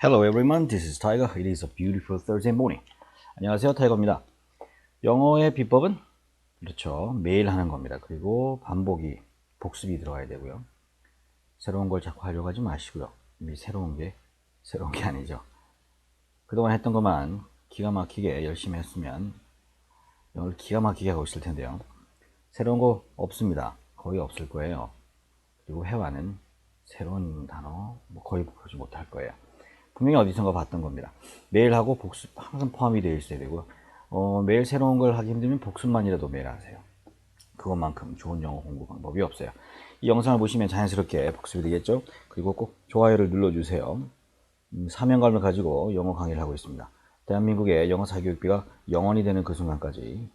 Hello everyone, this is Tiger. It is a beautiful Thursday morning. 안녕하세요, 타이거입니다. 영어의 비법은 그렇죠. 매일 하는 겁니다. 그리고 반복이, 복습이 들어가야 되고요. 새로운 걸 자꾸 하려고 하지 마시고요. 이미 새로운 게 새로운 게 아니죠. 그동안 했던 것만 기가 막히게 열심히 했으면 영어를 기가 막히게 하고 있을 텐데요. 새로운 거 없습니다. 거의 없을 거예요. 그리고 회화는 새로운 단어 뭐 거의 보지 못할 거예요. 분명히 어디선가 봤던 겁니다. 매일 하고 복습 항상 포함이 되어 있어야 되고 어, 매일 새로운 걸 하기 힘들면 복습만이라도 매일 하세요. 그것만큼 좋은 영어 공부 방법이 없어요. 이 영상을 보시면 자연스럽게 복습이 되겠죠? 그리고 꼭 좋아요를 눌러주세요. 음, 사명감을 가지고 영어 강의를 하고 있습니다. 대한민국의 영어 사교육비가 영원이 되는 그 순간까지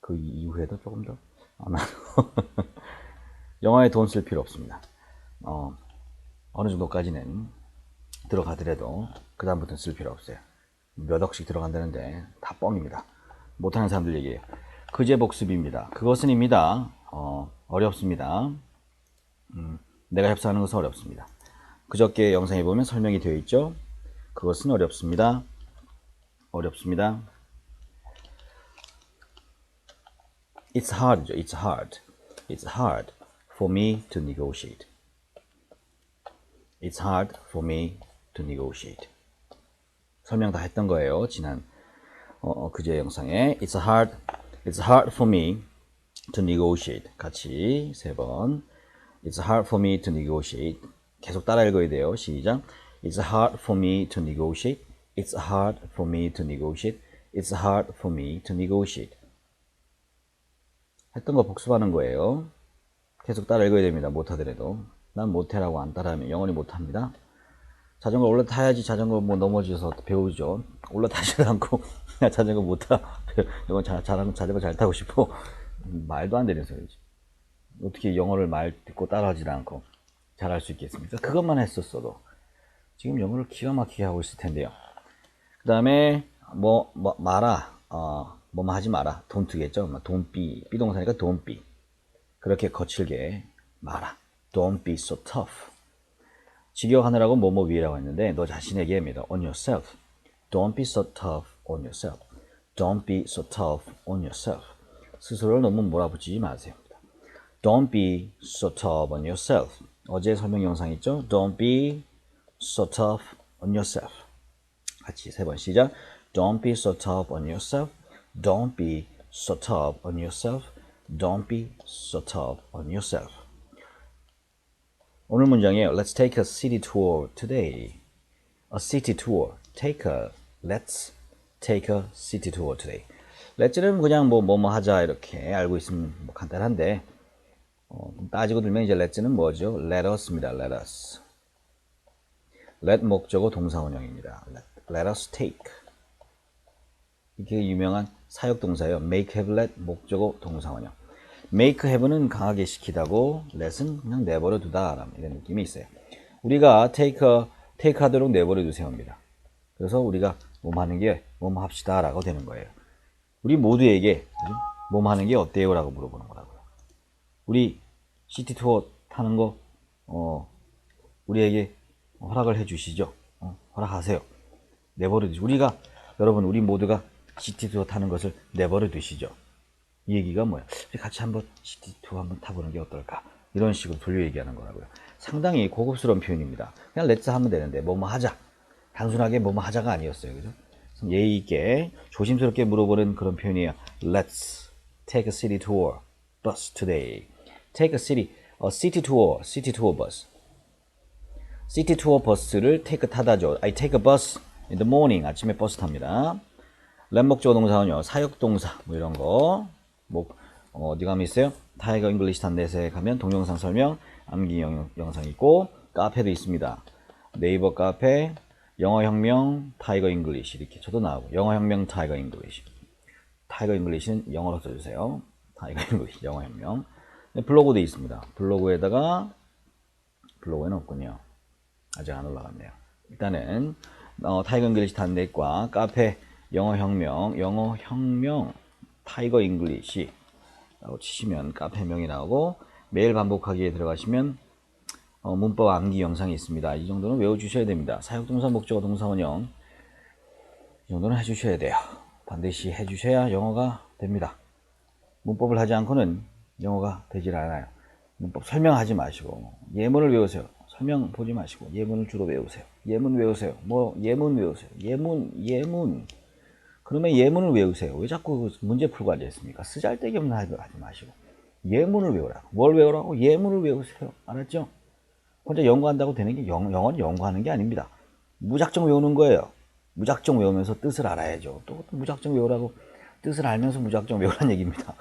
그 이후에도 조금 더 아마 영어에 돈 쓸 필요 없습니다. 어, 어느 정도까지는 들어가더라도 그 다음부터는 쓸 필요 없어요. 몇 억씩 들어간다는데 다 뻥입니다. 못하는 사람들 얘기예요. 그제 복습입니다. 그것은입니다. 어, 어렵습니다. 음, 내가 협상하는 것은 어렵습니다. 그저께 영상에 보면 설명이 되어 있죠. 그것은 어렵습니다. 어렵습니다. It's hard. It's hard. It's hard for me to negotiate. It's hard for me to negotiate. 설명 다 했던 거예요. 지난 어, 어, 그제 영상에 It's hard. It's hard for me to negotiate. 같이 세 번. It's hard for me to negotiate. 계속 따라 읽어야 돼요. 시작. It's hard for me to negotiate. It's hard for me to negotiate. It's hard for me to negotiate. 했던 거 복습하는 거예요. 계속 따라 읽어야 됩니다. 못하더라도. 난 못해라고 안 따라하면 영원히 못합니다. 자전거 올라타야지 자전거 뭐 넘어져서 배우죠. 올라타지 않고 나 자전거 못 타. 이건 자, 자, 자전거 잘 타고 싶어. 말도 안 되는 소리지. 어떻게 영어를 말 듣고 따라하지 않고 잘할 수 있겠습니까? 그것만 했었어도 지금 영어를 기가 막히게 하고 있을 텐데요. 그 다음에 뭐, 뭐 마라 어, 뭐뭐 하지 마라 don't be 비동사니까 be 그렇게 거칠게 마라 don't be so tough 직역하느라고 뭐뭐 위라고 했는데 너 자신에게 합니다. on yourself don't be so tough on yourself don't be so tough on yourself 스스로를 너무 몰아붙이지 마세요. Don't be so tough on yourself. 어제 설명 영상 있죠? Don't be so tough on yourself. 같이 세 번 시작. Don't be so tough on yourself. Don't be so tough on yourself. Don't be so tough on yourself. 오늘 문장이에요. Let's take a city tour today. A city tour. Take a. Let's take a city tour today. Let's는 그냥 뭐 뭐 뭐 하자 이렇게 알고 있으면 뭐 간단한데 어, 따지고 들면 이제 let's는 뭐죠? Let us입니다. Let us. let 목적어 동사원형입니다. Let, let us take. 이게 유명한 사역동사예요. make, have, let 목적어 동사원형. Make, have는 강하게 시키다고 let은 그냥 내버려 두다 이런 느낌이 있어요. 우리가 take, take 하도록 내버려 두세요입니다. 그래서 우리가 몸 하는 게 몸 합시다 라고 되는 거예요. 우리 모두에게 몸 하는 게 어때요? 라고 물어보는 거라고요. 우리 시티 투어 타는 거 어, 우리에게 허락을 해 주시죠. 어, 허락하세요. 내버려 두시 우리가 여러분 우리 모두가 시티 투어 타는 것을 내버려 두시죠. 이 얘기가 뭐야? 같이 한번 시티 투어 한번 타보는 게 어떨까? 이런 식으로 돌려 얘기하는 거라고요. 상당히 고급스러운 표현입니다. 그냥 렛츠 하면 되는데 뭐뭐 하자. 단순하게 뭐뭐 하자가 아니었어요. 그죠? 예의 있게 조심스럽게 물어보는 그런 표현이에요. Let's take a city tour bus today. Take a city, a city tour, city tour bus. 시티 투어 버스를 take 타다죠. I take a bus in the morning. 아침에 버스 탑니다. 렛 목적어 동사는요. 사역 동사 뭐 이런 거. 뭐 어, 어디 가면 있어요? 타이거 잉글리시 탄넷에 가면 동영상 설명, 암기 영, 영상 있고 카페도 있습니다. 네이버 카페 영어 혁명 타이거 잉글리시 이렇게 쳐도 나오고 영어 혁명 타이거 잉글리시. 타이거 잉글리시는 영어로 써주세요. 타이거 잉글리시 영어 혁명. 네, 블로그도 있습니다. 블로그에다가 블로그에는 없군요. 아직 안 올라갔네요. 일단은 어, 타이거 잉글리시 단넷과 카페 영어 혁명, 영어 혁명 타이거 잉글리시 라고 치시면 카페명이 나오고 매일 반복하기에 들어가시면 어, 문법 암기 영상이 있습니다. 이 정도는 외워주셔야 됩니다. 사역동사, 목적어, 동사, 원형 이 정도는 해주셔야 돼요. 반드시 해주셔야 영어가 됩니다. 문법을 하지 않고는 영어가 되질 않아요. 문법 설명하지 마시고 예문을 외우세요. 설명 보지 마시고 예문을 주로 외우세요. 예문 외우세요. 뭐 예문 외우세요. 예문 예문 그러면 예문을 외우세요. 왜 자꾸 그 문제 풀고 앉아 있습니까? 쓰잘데기 없는 하지 마시고 예문을 외우라고. 뭘 외우라고? 예문을 외우세요. 알았죠? 혼자 연구한다고 되는 게 영, 영어는 연구하는 게 아닙니다. 무작정 외우는 거예요. 무작정 외우면서 뜻을 알아야죠. 또 무작정 외우라고 뜻을 알면서 무작정 외우라는 얘기입니다.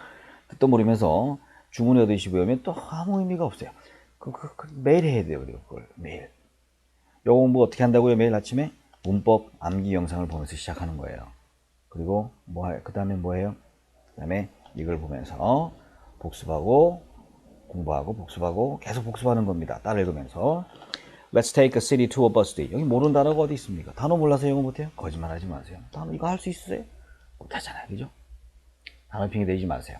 뜻도 모르면서 주문 외우듯이 외우면 또 아무 의미가 없어요. 그, 그, 그 매일 해야 돼요. 그걸 매일. 영어 공부 어떻게 한다고요? 매일 아침에 문법 암기 영상을 보면서 시작하는 거예요. 그리고 뭐, 그 다음에 뭐예요? 그 다음에 이걸 보면서 복습하고 공부하고 복습하고 계속 복습하는 겁니다. 따라 읽으면서 Let's take a city tour bus day. 여기 모르는 단어가 어디 있습니까? 단어 몰라서 영어 못해요? 거짓말 하지 마세요. 단어 이거 할 수 있으세요? 못하잖아요. 그죠? 단어 핑계 대지 마세요.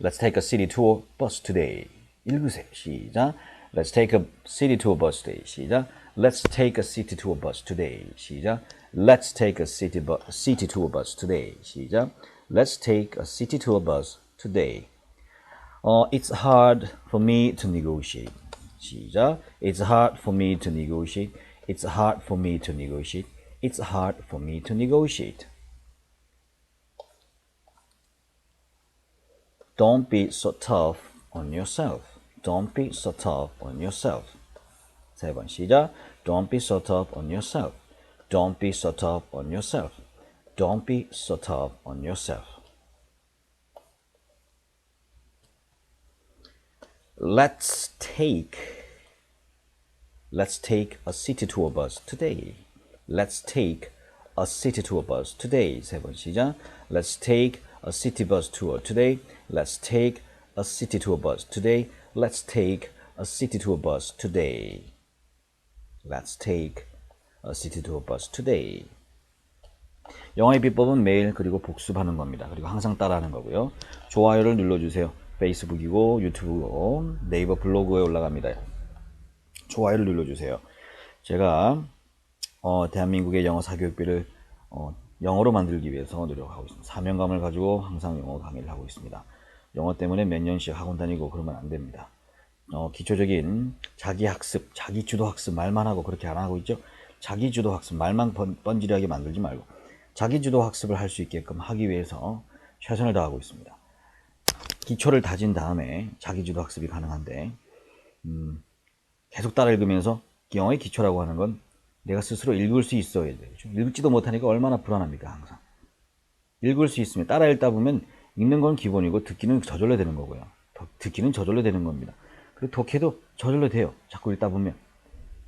Let's take a city tour bus today. 읽으세요. 시작. Let's take a city tour bus today. 시작. Let's take a city tour bus today. 시작. Let's take a city, bu- city tour bus today. 시작. Let's take a city tour bus today. 어, it's hard for me to negotiate. 시작. It's hard for me to negotiate. It's hard for me to negotiate. It's hard for me to negotiate. Don't be so tough on yourself. Don't be so tough on yourself. 세 번 시작. Don't be so tough on yourself. Don't be so tough on yourself. Don't be so tough on yourself. Let's take Let's take a city tour bus today. Let's take a city tour bus today. 세 번 시작. Let's take a city bus tour today. Let's take a city tour bus today. Let's take a city tour bus today. Let's take a city tour bus today. 영어의 비법은 매일 그리고 복습하는 겁니다. 그리고 항상 따라하는 거고요. 좋아요를 눌러주세요. 페이스북이고 유튜브고 네이버 블로그에 올라갑니다. 좋아요를 눌러주세요. 제가 어, 대한민국의 영어 사교육비를 어, 영어로 만들기 위해서 노력하고 있습니다. 사명감을 가지고 항상 영어 강의를 하고 있습니다. 영어 때문에 몇 년씩 학원 다니고 그러면 안 됩니다. 어, 기초적인 자기 학습, 자기 주도 학습 말만 하고 그렇게 안 하고 있죠. 자기 주도 학습 말만 번, 번지르하게 만들지 말고 자기 주도 학습을 할 수 있게끔 하기 위해서 최선을 다하고 있습니다. 기초를 다진 다음에 자기 주도 학습이 가능한데 음, 계속 따라 읽으면서 영어의 기초라고 하는 건 내가 스스로 읽을 수 있어야 돼요. 읽지도 못하니까 얼마나 불안합니까, 항상. 읽을 수 있으면 따라 읽다 보면 읽는 건 기본이고 듣기는 저절로 되는 거고요. 더- 듣기는 저절로 되는 겁니다. 그리고 독해도 저절로 돼요. 자꾸 읽다 보면.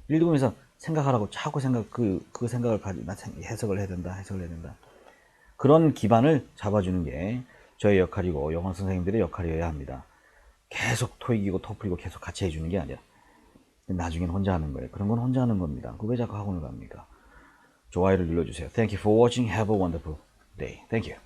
읽으면서 생각하라고 자꾸 생각, 그, 그 생각을 가지고, 해석을 해야 된다, 해석을 해야 된다. 그런 기반을 잡아주는 게 저의 역할이고 영어 선생님들의 역할이어야 합니다. 계속 토익이고 토플이고 계속 같이 해주는 게 아니라 나중엔 혼자 하는 거예요. 그런 건 혼자 하는 겁니다. 그거 왜 자꾸 학원을 갑니까? 좋아요를 눌러주세요. Thank you for watching. Have a wonderful day. Thank you.